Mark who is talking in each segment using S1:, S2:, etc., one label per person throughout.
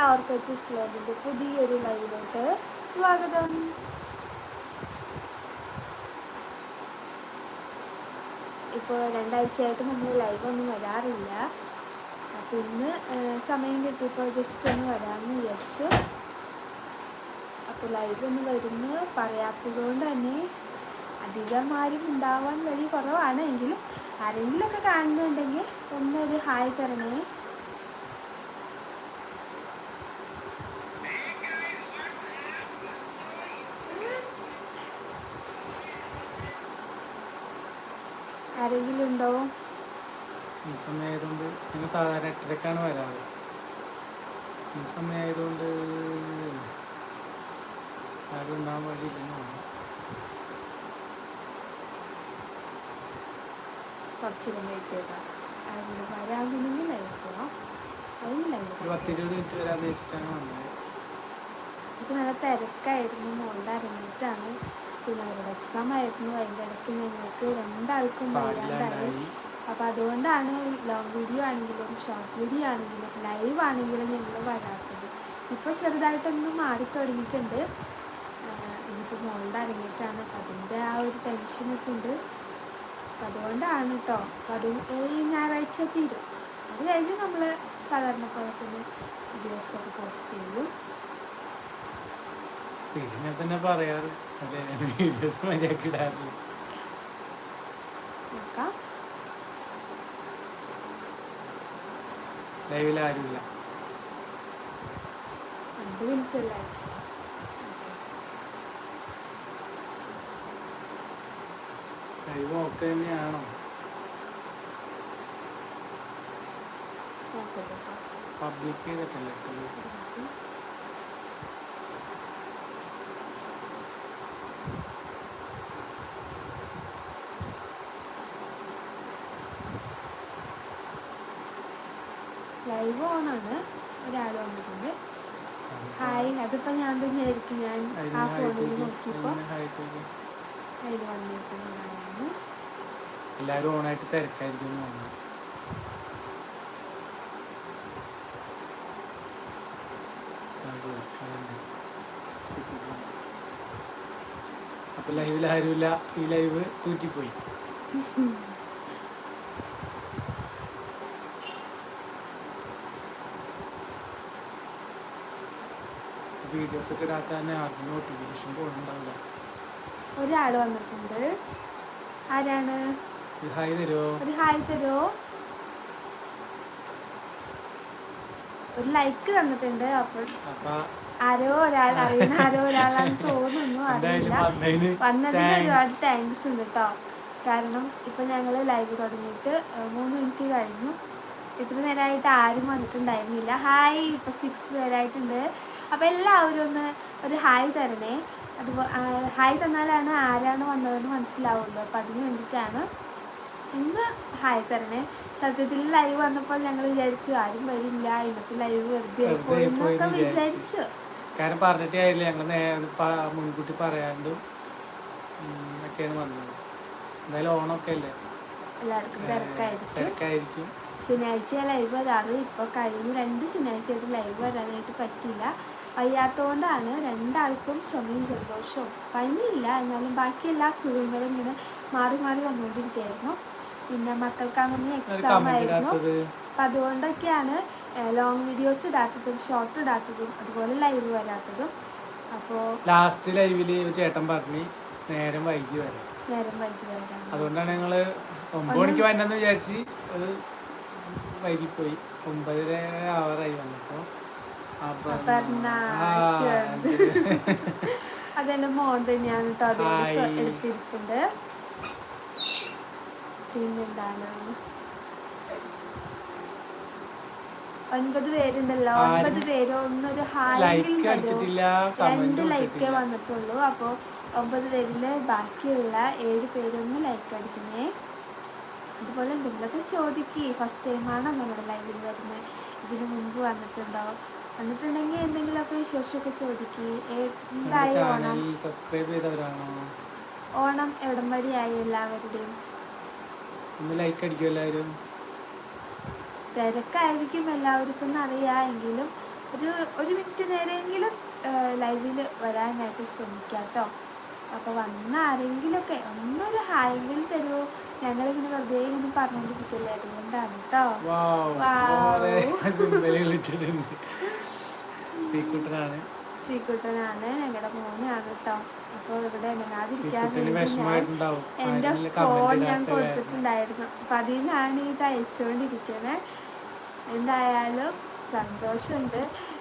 S1: എല്ലാവർക്കും എച്ച് സ്ലോഗിന്റെ പുതിയൊരു ലൈവിലോട്ട് സ്വാഗതം. ഇപ്പോൾ രണ്ടാഴ്ചയായിട്ട് നമ്മൾ ലൈവൊന്നും വരാറില്ല. അപ്പം ഇന്ന് സമയം കിട്ടിയപ്പോൾ ജസ്റ്റ് ഒന്ന് വരാമെന്ന് വിചാരിച്ചു. അപ്പോൾ ലൈവ് ഒന്ന് വരുന്നു പറയാത്തത് കൊണ്ട് തന്നെ അധികം ആരും ഉണ്ടാവാൻ വഴി കുറവാണ്. എങ്കിലും ആരെങ്കിലുമൊക്കെ കാണുന്നുണ്ടെങ്കിൽ ഒന്നൊരു ഹായ് തരണേ. ആരെങ്കിലും ഉണ്ടാവും
S2: ഈ സമയമായതുകൊണ്ട് ഞങ്ങൾ സാധാരണ എട്ടരക്കാണ് വരാറ്. ഈ സമയമായതുകൊണ്ട് ആരും ഉണ്ടാകാൻ വഴിയില്ലെന്ന് തോന്നുന്നു.
S1: കുറച്ചിലും വെയിറ്റ് ചെയ്താൽ ആരെങ്കിലും
S2: ഒരു മിനിറ്റ് വരാമെന്ന് വെച്ചിട്ടാണ് വന്നത്.
S1: ഇപ്പം നല്ല തിരക്കായിരുന്നു. മോളുടെ പിന്നെ അവരുടെ എക്സാം ആയിരുന്നു. അതിന്റെ ഇടയ്ക്ക് ഞങ്ങൾക്ക് രണ്ടാൾക്കും
S2: വരാണ്ടായി
S1: അപ്പം അതുകൊണ്ടാണ് ലോങ് വീഡിയോ ആണെങ്കിലും ഷോർട്ട് വീഡിയോ ആണെങ്കിലും ലൈവ് ആണെങ്കിലും ഞങ്ങൾ വരാത്തത്. ഇപ്പോൾ ചെറുതായിട്ടൊന്ന് മാറി തുടങ്ങിയിട്ടുണ്ട്. ഇനിയിപ്പോൾ മോളുടെ അരങ്ങേറ്റാണ് അപ്പം അതിന്റെ ആ ഒരു ടെൻഷനൊക്കെ ഉണ്ട്. അപ്പം അതുകൊണ്ടാണ് കേട്ടോ അപ്പം അത് ഈ ഞായറാഴ്ച തീരും. അത് കഴിഞ്ഞ് നമ്മൾ സാധാരണ പോലെ തന്നെ വീഡിയോസൊക്കെ പോസ്റ്റ് ചെയ്യും.
S2: ശരി തന്നെ പറയാറ്. അതെ വീഡിയോസ് മര്യാദയ്ക്ക് ഇടാറില്ല.
S1: നോക്കാം
S2: ലൈവിൽ ആരുമില്ല.
S1: രണ്ട് മിനിറ്റ്
S2: ലൈവ് തന്നെയാണോ. പബ്ലിക് ചെയ്തിട്ടല്ലേ
S1: ലൈവ് ഓണാണ് ഒരാൾ വന്നിട്ടുണ്ട്. ഹായ് അതിപ്പോ ഞാൻ തന്നെയായിരിക്കും ഞാൻ ആ ഫോണിൽ
S2: നോക്കിയപ്പോ.
S1: അതിൽ വന്നിരിക്കുന്നതാണ്
S2: എല്ലാവരും ഓണായിട്ട് തിരക്കായിരിക്കും അപ്പൊ ലൈവിൽ ആരുമില്ല. ഈ ലൈവ് തൂറ്റിപ്പോയി. വീഡിയോസ് ഒക്കെ ഇടാത്ത തന്നെ ആർക്കും നോട്ടിഫിക്കേഷൻ പോകുന്നുണ്ടാവില്ല
S1: ഒരാൾ വന്നിട്ടുണ്ട്. ആരാണ്?
S2: ഹായ് തരുമോ
S1: ഒരു ഹായ് തരുമോ ഒരു ലൈക്ക് തന്നിട്ടുണ്ട് അപ്പോൾ
S2: അപ്പൊ.
S1: ആരോ ഒരാൾ അറിയുന്ന ആരോ ഒരാളാണ് തോന്നുന്നു അറിയില്ല.
S2: വന്നതിന്.
S1: ഒരുപാട് താങ്ക്സ് ഉണ്ട് കേട്ടോ കാരണം ഇപ്പൊ ഞങ്ങൾ ലൈവ് തുടങ്ങിയിട്ട് മൂന്ന് മിനിറ്റ് കഴിഞ്ഞു. ഇത്ര നേരമായിട്ട് ആരും വന്നിട്ടുണ്ടായിരുന്നില്ല. ഹായ് ഇപ്പൊ സിക്സ് പേരായിട്ടുണ്ട്. അപ്പോൾ എല്ലാവരും ഒന്ന് ഒരു ഹായ് തരണേ. അതുപോലെ ഹായ് തന്നാലാണ് ആരാണ് വന്നതെന്ന് മനസ്സിലാവുള്ളൂ. അപ്പം അതിന് വേണ്ടിയിട്ടാണ് ഇന്ന് ഹായ് തരണേ. സത്യത്തിൽ ലൈവ് വന്നപ്പോൾ ഞങ്ങൾ വിചാരിച്ചു ആരും വരില്ല. ഇന്നത്തെ ലൈവ് വെറുതെ എന്നൊക്കെ വിചാരിച്ചു.
S2: കാരണം പറഞ്ഞിട്ടേ ആയില്ല ഞങ്ങൾ മുൻകൂട്ടി പറയാണ്ടും ഒക്കെയാണ് വന്നത്. എന്തായാലും ഓണമൊക്കെ അല്ലേ?
S1: എല്ലാവർക്കും തിരക്കായിരിക്കും.
S2: തിരക്കായിരിക്കും.
S1: ശനിയാഴ്ച ലൈവ് വരാറ്. ഇപ്പോൾ കഴിഞ്ഞ രണ്ട് ശനിയാഴ്ചയായിട്ട് ലൈവ് വരാനായിട്ട് പറ്റില്ല വയ്യാത്തതുകൊണ്ടാണ് രണ്ടാൾക്കും ചുമയും ജലദോഷവും. പനിയില്ല എന്നാലും ബാക്കി എല്ലാ അസുഖങ്ങളും ഇങ്ങനെ മാറി മാറി വന്നുകൊണ്ടിരിക്കുകയായിരുന്നു. പിന്നെ മക്കൾക്ക് അങ്ങനെ എക്സാം ആയിരുന്നു. അപ്പം അതുകൊണ്ടൊക്കെയാണ് ലോങ് വീഡിയോസ് ഇടാത്തതും ഷോർട്ട് ഇടാത്തതും അതുപോലെ ലൈവ് വരാത്തതും. അപ്പോൾ
S2: ലാസ്റ്റ് ലൈവിൽ ചേട്ടൻ പറഞ്ഞു നേരം വൈകി വരാം
S1: നേരം വൈകി വരാം
S2: അതുകൊണ്ടാണ് ഞങ്ങൾ ഒമ്പത് മണിക്ക് വരണമെന്ന് വിചാരിച്ച് വൈകിപ്പോയി. ഒമ്പതര ആവറായി വന്നപ്പോ.
S1: അപർണ, ശരി. അതെന്റെ മോൻ തന്നെയാണ് കേട്ടോ അത് എടുത്തിരിക്കുന്നത്. പിന്നെന്താണ്? ഒൻപത് പേരുണ്ടല്ലോ. ഒൻപത് പേര്. ഒന്നൊരു ഹായെങ്കിലും രണ്ട് ലൈക്കേ വന്നിട്ടുള്ളൂ. അപ്പോൾ ഒമ്പത് പേരിൽ ബാക്കിയുള്ള ഏഴ് പേരൊന്ന് ലൈക്ക് അടിക്കുന്നേ. അതുപോലെ എന്തെങ്കിലുമൊക്കെ ചോദിക്കേ. ഫസ്റ്റ് ടൈമാണോ നമ്മുടെ ലൈവിൽ വരുന്നത് ഇതിനു മുമ്പ് വന്നിട്ടുണ്ടോ? വന്നിട്ടുണ്ടെങ്കിൽ എന്തെങ്കിലുമൊക്കെ വിശേഷമൊക്കെ ചോദിക്ക്. എന്തായി ഓണം?
S2: സബ്സ്ക്രൈബ് ചെയ്തവരാണോ?
S1: ഓണം എവിടം വരെയായി എല്ലാവരുടെയും?
S2: ഒന്ന് ലൈക്ക് അടിക്കും എല്ലാവരും.
S1: തിരക്കായിരിക്കും എല്ലാവർക്കും അറിയാമെങ്കിലും എങ്കിലും ഒരു ഒരു മിനിറ്റ് നേരമെങ്കിലും ലൈവിൽ വരാനായിട്ട് ശ്രമിക്കാം കേട്ടോ അപ്പോൾ വന്ന ആരെങ്കിലുമൊക്കെ ഒന്നൊരു ഹായെങ്കിലും തരുമോ ഞങ്ങളിങ്ങനെ വെറുതെ ഇങ്ങനെ പറഞ്ഞുകൊണ്ടിരിക്കില്ലേ അതുകൊണ്ടാണ് കേട്ടോ
S2: ശ്രീകുട്ടനാണ്.
S1: ശ്രീകുട്ടനാണ്. ഞങ്ങളുടെ ഇവിടെ ഇണങ്ങാതിരിക്കാൻ ഞാൻ
S2: വിഷമായിട്ടുണ്ടാവും
S1: എന്റെ
S2: ആരെങ്കിലും
S1: ഫോൺ ഞാൻ
S2: ഇടാത്ത കാരണം.
S1: കൊടുത്തിട്ടുണ്ടായിരുന്നു. അപ്പം അതിൽ നിന്നാണ് ഇത് അയച്ചുകൊണ്ടിരിക്കുന്നത് എന്തായാലും സന്തോഷമുണ്ട്.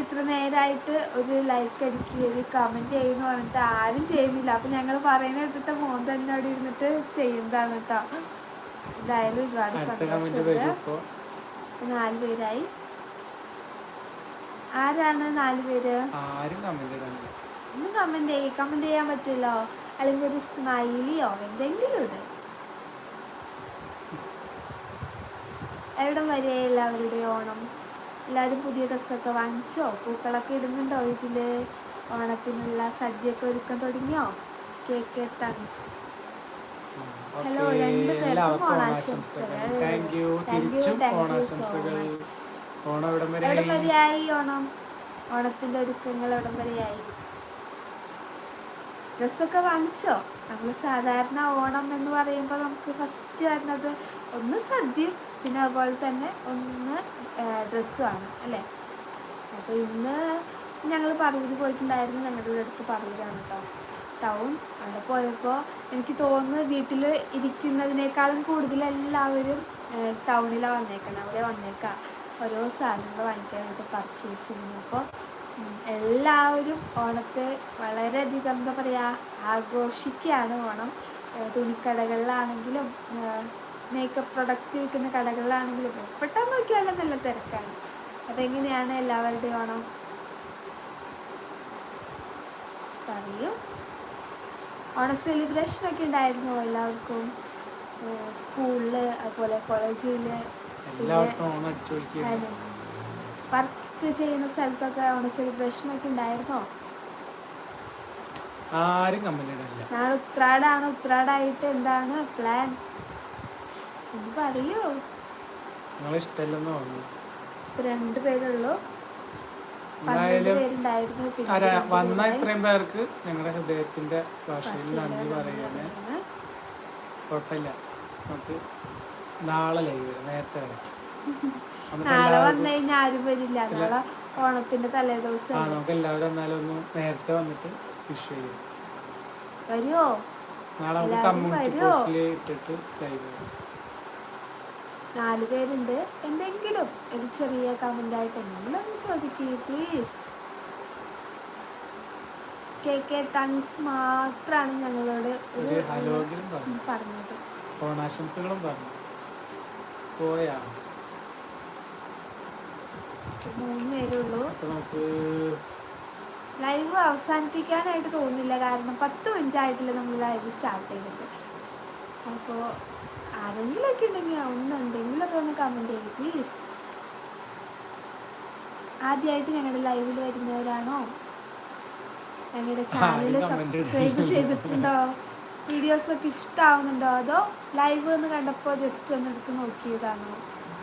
S1: ഇത്ര നേരായിട്ട് ഒരു ലൈക്ക് അടിക്കുക കമന്റ് കമന്റ് ചെയ്യുന്നു പറഞ്ഞിട്ട് ആരും ചെയ്യുന്നില്ല. അപ്പം ഞങ്ങൾ പറയുന്ന കേട്ടിട്ട് മോൻ തന്നെ അവിടെ ഇരുന്നിട്ട് ചെയ്യുന്നതാണ് കേട്ടോ എന്തായാലും ഒരുപാട് സന്തോഷമുണ്ട്. നാല് പേരായി. ആരാണ് നാല് പേര്?
S2: ആരും കമന്റ് ഇടാനില്ല
S1: ഒന്ന് കമന്റ് ചെയ്യ കമന്റ് ചെയ്യാൻ പറ്റുമല്ലോ അല്ലെങ്കിൽ ഒരു സ്മൈലിയോ എന്തെങ്കിലും ഇട്. എവിടം വരെ എല്ലാവരുടെ ഓണം? എല്ലാവരും പുതിയ ഡ്രസ്സൊക്കെ വാങ്ങിച്ചോ? പൂക്കളൊക്കെ ഇടുന്നുണ്ടോ വീട്ടിൽ? ഓണത്തിനുള്ള സദ്യയൊക്കെ ഒരുക്കം തുടങ്ങിയോ? കേക്ക് തങ്സ് ഹലോ
S2: ഓക്കേ,
S1: രണ്ട് പേർക്കും
S2: എല്ലാവർക്കും
S1: ഓണാശംസകൾ. Thank you thank you so thank
S2: Onam എവിടം?
S1: വരെയായി ഓണം? ഓണത്തിന്റെ ഒരുക്കങ്ങൾ എവിടം വരെയായി? ഡ്രസ്സൊക്കെ വാങ്ങിച്ചോ? നമ്മൾ സാധാരണ ഓണം എന്ന് പറയുമ്പോൾ നമുക്ക് ഫസ്റ്റ് വരുന്നത് ഒന്ന് സദ്യ പിന്നെ അതുപോലെ തന്നെ ഒന്ന് ഡ്രസ്സുമാണ് അല്ലേ? അപ്പോൾ ഇന്ന് ഞങ്ങൾ പറവൂർ പോയിട്ടുണ്ടായിരുന്നു ഞങ്ങളുടെ ഇവിടെ അടുത്ത് പറവൂരാണ് കേട്ടോ ടൗൺ അവിടെ പോയപ്പോൾ എനിക്ക് തോന്നുന്നു വീട്ടിൽ ഇരിക്കുന്നതിനേക്കാളും കൂടുതൽ എല്ലാവരും ടൗണിലാണ് വന്നേക്കണം അവിടെ വന്നേക്കാം. ഓരോ സാധനങ്ങൾ വാങ്ങിക്കാനായിട്ട് പർച്ചേസ് ചെയ്യുന്നു. അപ്പോൾ എല്ലാവരും ഓണത്തെ വളരെയധികം എന്താ പറയുക ആഘോഷിക്കുകയാണ് ഓണം. തുണിക്കടകളിലാണെങ്കിലും മേക്കപ്പ് പ്രൊഡക്റ്റ് വിൽക്കുന്ന കടകളിലാണെങ്കിലും എപ്പോഴും നോക്കിയാലും നല്ല തിരക്കാണ്. അതെങ്ങനെയാണ് എല്ലാവരുടെയും ഓണം? പറയൂ. ഓണ സെലിബ്രേഷനൊക്കെ ഉണ്ടായിരുന്നോ എല്ലാവർക്കും? സ്കൂളിൽ അതുപോലെ കോളേജിൽ
S2: എല്ലായിടത്തും ഓണം അടിച്ചു പൊളിക്കുക
S1: വർക്ക് ചെയ്യുന്ന സ്ഥലത്തൊക്കെ ഓണ സെലിബ്രേഷൻ ഒക്കെ ഉണ്ടായിരുന്നോ?
S2: ആരും കമന്റ് ഇടാനില്ല
S1: നാളെ ഉത്രാടാണ് ഉത്രാടായിട്ട് എന്താണ് പ്ലാൻ ഒന്ന് പറയൂ.
S2: നിങ്ങളെ ഇഷ്ടമല്ലെന്ന്
S1: ഇപ്പൊ രണ്ട് പേരുള്ളൂ.
S2: വന്ന. ഇത്രയും പേർക്ക് ഞങ്ങളുടെ ഹൃദയത്തിന്റെ ഭാഷയിൽ നന്ദി
S1: ആണ്.
S2: കുഴപ്പമില്ല. നമുക്ക് നാളെ ലൈവ് വരും നേരത്തെ
S1: നാളെ വന്നു കഴിഞ്ഞാൽ ആരും വരില്ല. നാളെ ഓണത്തിന്റെ തലേ ദിവസം
S2: ആ നമുക്ക് എല്ലാവരും എന്നാലും ഒന്ന് നേരത്തെ വന്നിട്ട് വിഷ് ചെയ്യും.
S1: വരുമോ
S2: നാളെ നമുക്ക് കമ്മ്യൂണിറ്റി? പോസ്റ്റിൽ ഇട്ടിട്ട് ലൈവ് വരും.
S1: നാല് പേരുണ്ട്. എന്തെങ്കിലും ഒരു ചെറിയ കമന്റ് ആയിട്ട് എന്തെങ്കിലും ചോദിക്കൂ പ്ലീസ് കെ കെ ടൺസ് മാത്രമാണ് ഞങ്ങളോട്
S2: ഒരു ഹലോ
S1: പറഞ്ഞത്.
S2: ഓണാശംസകളും പറഞ്ഞു. പോയാ?
S1: മൂന്ന് പേരുള്ളൂ
S2: അപ്പൊ നമുക്ക്
S1: ലൈവ് അവസാനിപ്പിക്കാനായിട്ട് തോന്നുന്നില്ല. കാരണം പത്ത് മിനിറ്റ് ആയിട്ടില്ല നമ്മൾ ലൈവ് സ്റ്റാർട്ട് ചെയ്തിട്ട്. അപ്പോൾ ആരെങ്കിലുമൊക്കെ ഉണ്ടെങ്കിൽ ഒന്ന് എന്തെങ്കിലുമൊക്കെ ഒന്ന് കമന്റ് ചെയ്യും പ്ലീസ് ആദ്യമായിട്ട് ഞങ്ങളുടെ ലൈവിൽ വരുന്നവരാണോ? ഞങ്ങളുടെ ചാനൽ സബ്സ്ക്രൈബ്. ചെയ്തിട്ടുണ്ടോ? വീഡിയോസ് ഒക്കെ ഇഷ്ടമാവുന്നുണ്ടോ അതോ ലൈവ് എന്ന് കണ്ടപ്പോൾ ജസ്റ്റ് ഒന്ന് എടുത്ത് നോക്കിയതാണോ?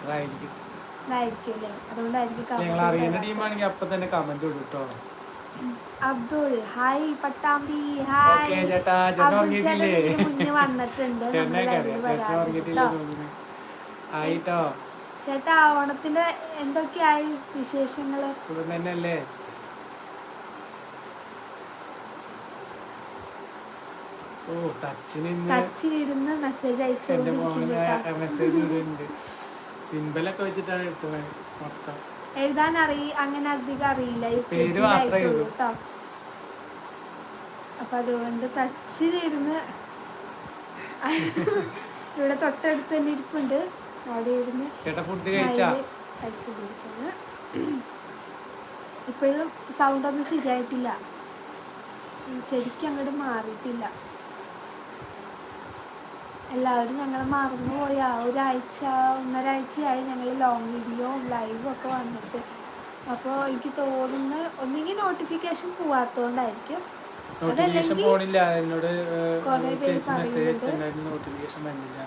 S2: അതായിരിക്കും.
S1: അതുകൊണ്ടായിരിക്കും അബ്ദുൾ ഹായ് പട്ടാമ്പി ഹായ് അബ്ദുൾ ചേട്ടൻ മുന്നേ വന്നിട്ടുണ്ട്. ചേട്ടാ ഓണത്തിന്റെ എന്തൊക്കെയായി വിശേഷങ്ങൾ?
S2: സുഖം തന്നെയല്ലേ?
S1: ടച്ചിലിരുന്ന് മെസ്സേജ് അയച്ചുകൊണ്ടിരിക്കുന്നു
S2: മെസ്സേജ് സിമ്പലൊക്കെ വെച്ചിട്ടാണ് കിട്ടുന്നത് മൊത്തം.
S1: എഴുതാൻ അറിയ അങ്ങനെ അധികം അറിയില്ല. കേട്ടോ. അപ്പൊ അതുകൊണ്ട് ടച്ചിലിരുന്ന് ഇവിടെ തൊട്ടടുത്ത് തന്നെ ഇരിപ്പുണ്ട്. അവിടെ ഇരുന്ന് സ്മൈൽ അടിച്ചുകൊണ്ടിരിക്കുന്നു ഇപ്പോഴും സൗണ്ട് ഒന്നും ശരിയായിട്ടില്ല. ശരിക്കും അങ്ങോട്ട് മാറിയിട്ടില്ല. എല്ലാവരും ഞങ്ങൾ മറന്നുപോയി. ആ ഒരാഴ്ച ഒന്നരാഴ്ചയായി ഞങ്ങൾ ലോങ് വീഡിയോ ലൈവും ഒക്കെ വന്നിട്ട്. അപ്പോൾ എനിക്ക് തോന്നുന്നു ഒന്നെങ്കിൽ നോട്ടിഫിക്കേഷൻ പോവാത്തോണ്ടായിരിക്കും.
S2: നോട്ടിഫിക്കേഷൻ
S1: അതല്ലെങ്കിൽ
S2: പോണില്ല. എന്നോട് ചേച്ചി മെസ്സേജ്. അയച്ചിട്ടുണ്ടായിരുന്നു നോട്ടിഫിക്കേഷൻ വന്നില്ല.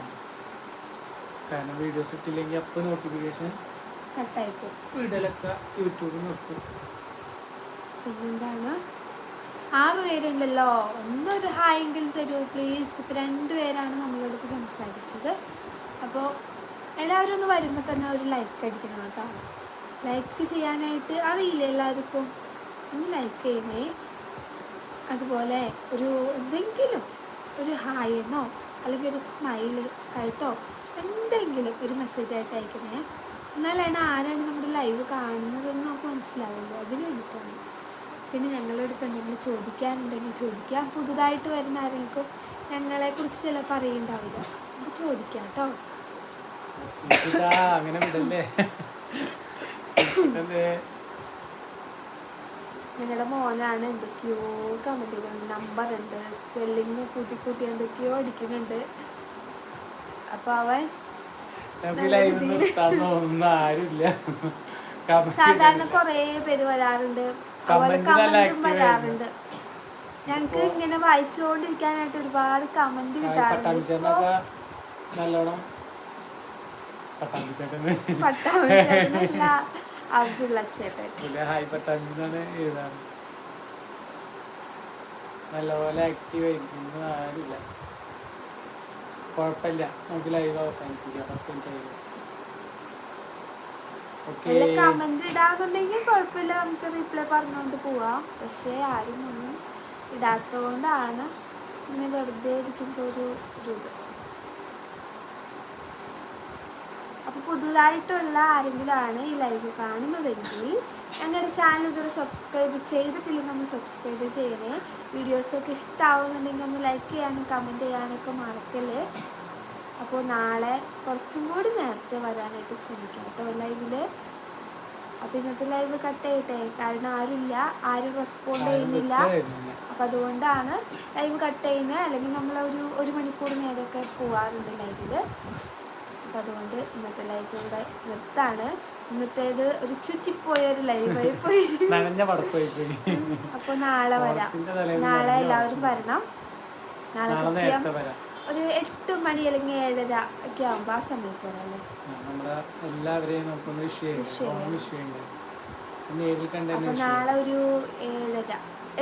S2: കാരണം വീഡിയോസ് ഇട്ടില്ലെങ്കിൽ അപ്പോൾ നോട്ടിഫിക്കേഷൻ
S1: കട്ടായിപ്പോ
S2: വീഡിയോയിലൊക്കെ യൂട്യൂബിൽ നിർത്തും
S1: പിന്നെന്താണ്? ആറ് പേരുണ്ടല്ലോ. ഒന്നൊരു ഹായ് എങ്കിലും തരൂ. പ്ലീസ് ഇപ്പം രണ്ട് പേരാണ് നമ്മളോട് സംസാരിച്ചത്. അപ്പോൾ എല്ലാവരും ഒന്ന് വരുമ്പോൾ തന്നെ ഒരു ലൈക്ക് അടിക്കണം കേട്ടോ. ലൈക്ക് ചെയ്യാനായിട്ട് അറിയില്ല എല്ലാവർക്കും? ഒന്ന് ലൈക്ക് ചെയ്യണേ. അതുപോലെ ഒരു എന്തെങ്കിലും ഒരു ഹായ് എന്നോ അല്ലെങ്കിൽ ഒരു സ്മൈൽ ആയിട്ടോ എന്തെങ്കിലും ഒരു മെസ്സേജ് ആയിട്ട് അയക്കണേ. എന്നാലാണ് ആരാണ് നമ്മുടെ ലൈവ് കാണുന്നതെന്ന് നമുക്ക് മനസ്സിലാവുള്ളൂ. അതിന് വേണ്ടിയിട്ടാണ്. പിന്നെ ഞങ്ങളുടെ അടുത്ത് എന്തെങ്കിലും ചോദിക്കാനുണ്ടെങ്കിൽ ചോദിക്കാം. പുതുതായിട്ട് വരുന്ന ആരെങ്കിലും ഞങ്ങളെക്കുറിച്ച് ചിലപ്പോൾ അറിയണ്ടാവില്ല നമുക്ക് ചോദിക്കാം കേട്ടോ.
S2: അങ്ങനെ വിടല്ലേ?
S1: ഞങ്ങളുടെ മോനാണ് എന്തൊക്കെയോ കമന്റ് ചെയ്യുന്നുണ്ട് നമ്പർ ഉണ്ട് സ്പെല്ലിങ് കൂട്ടി കൂട്ടി എന്തൊക്കെയോ അടിക്കുന്നുണ്ട്. അപ്പൊ അവൻ സാധാരണ കൊറേ പേര് വരാറുണ്ട്. കമന്റും
S2: active
S1: വരാറുണ്ട്. ഞങ്ങൾക്ക് ഇങ്ങനെ വായിച്ചുകൊണ്ടിരിക്കാനായിട്ട് ഒരുപാട് കമന്റ് കിട്ടാറുണ്ട്.
S2: പട്ടാമ്പിച്ചേട്ടനൊക്കെ നല്ലോണം പട്ടാമ്പിച്ചേട്ടന്
S1: പട്ടാമല്ല അബ്ദുള്ള ചേട്ടൻ
S2: പിന്നെ ഹായ് പട്ടാമ്പിന്നാണ് എഴുതാറ്. നല്ലപോലെ ആക്റ്റീവ് ആയിരിക്കുന്നു ആരില്ല കുഴപ്പമില്ല. നമുക്ക് ലൈവ് അവസാനിപ്പിക്കാം. പത്ത് മിനിറ്റ് ഓക്കെ.
S1: കമന്റ് ഇടാന്നുണ്ടെങ്കിൽ കുഴപ്പമില്ല. നമുക്ക് റിപ്ലൈ പറഞ്ഞുകൊണ്ട് പോവാം. പക്ഷേ ആരും ഒന്നും ഇടാത്തതുകൊണ്ടാണ് ഇങ്ങനെ വെറുതെ ഇരിക്കുമ്പോൾ ഒരു ഇത്. അപ്പോൾ പുതുതായിട്ടുള്ള ആരെങ്കിലും ആണ് ഈ ലൈവ് കാണുന്നതെങ്കിൽ ഞങ്ങളുടെ ചാനൽ ഇതുവരെ സബ്സ്ക്രൈബ് ചെയ്തിട്ടില്ലെങ്കിൽ ഒന്ന് സബ്സ്ക്രൈബ് ചെയ്യണേ. വീഡിയോസൊക്കെ ഇഷ്ടമാവുന്നുണ്ടെങ്കിൽ ഒന്ന് ലൈക്ക് ചെയ്യാനും കമന്റ് ചെയ്യാനൊക്കെ മറക്കല്ലേ. അപ്പോൾ നാളെ കുറച്ചും കൂടി നേരത്തെ വരാനായിട്ട് ശ്രമിക്കാം കേട്ടോ ലൈവിൽ അപ്പം ഇന്നത്തെ ലൈവ് കട്ട് ചെയ്യട്ടെ? കാരണം ആരുമില്ല. ആരും റെസ്പോണ്ട് ചെയ്യുന്നില്ല. അപ്പം അതുകൊണ്ടാണ് ലൈവ് കട്ട് ചെയ്യുന്നത്. അല്ലെങ്കിൽ നമ്മൾ ഒരു ഒരു മണിക്കൂർ നേരമൊക്കെ പോവാറുണ്ട് ലൈവിൽ അപ്പം അതുകൊണ്ട് ഇന്നത്തെ ലൈവ് ഇവിടെ നിർത്താണ്. ഇന്നത്തേത് ഒരു ചുറ്റിപ്പോയൊരു ലൈവായി പോയി. അപ്പോൾ നാളെ വരാം. നാളെ എല്ലാവരും വരണം. നാളെ ഒരു എട്ട് മണി അല്ലെങ്കിൽ ഏഴര ഒക്കെ ആകുമ്പോൾ ആ സമയത്ത്
S2: നമ്മുടെ എല്ലാവരെയും നേരിൽ കണ്ട്
S1: നാളെ ഒരു ഏഴര.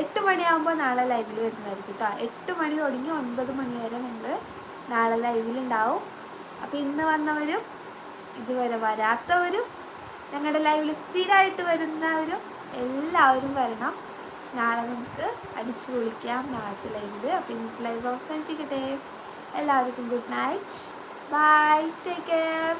S1: എട്ട് മണിയാകുമ്പോൾ നാളെ ലൈവിൽ വരുന്നതായിരിക്കും കേട്ടോ എട്ട് മണി തുടങ്ങി ഒൻപത് മണി വരെ നമ്മൾ നാളെ ലൈവിൽ ഉണ്ടാവും. അപ്പം ഇന്ന് വന്നവരും ഇതുവരെ വരാത്തവരും ഞങ്ങളുടെ ലൈവിൽ സ്ഥിരമായിട്ട് വരുന്നവരും എല്ലാവരും വരണം. നാളെ നമുക്ക് അടിച്ചു പൊളിക്കാം നാളത്തെ ലൈവിൽ അപ്പം ഇന്നത്തെ ലൈവ് അവസാനിപ്പിക്കട്ടെ. എല്ലാവർക്കും good night bye take care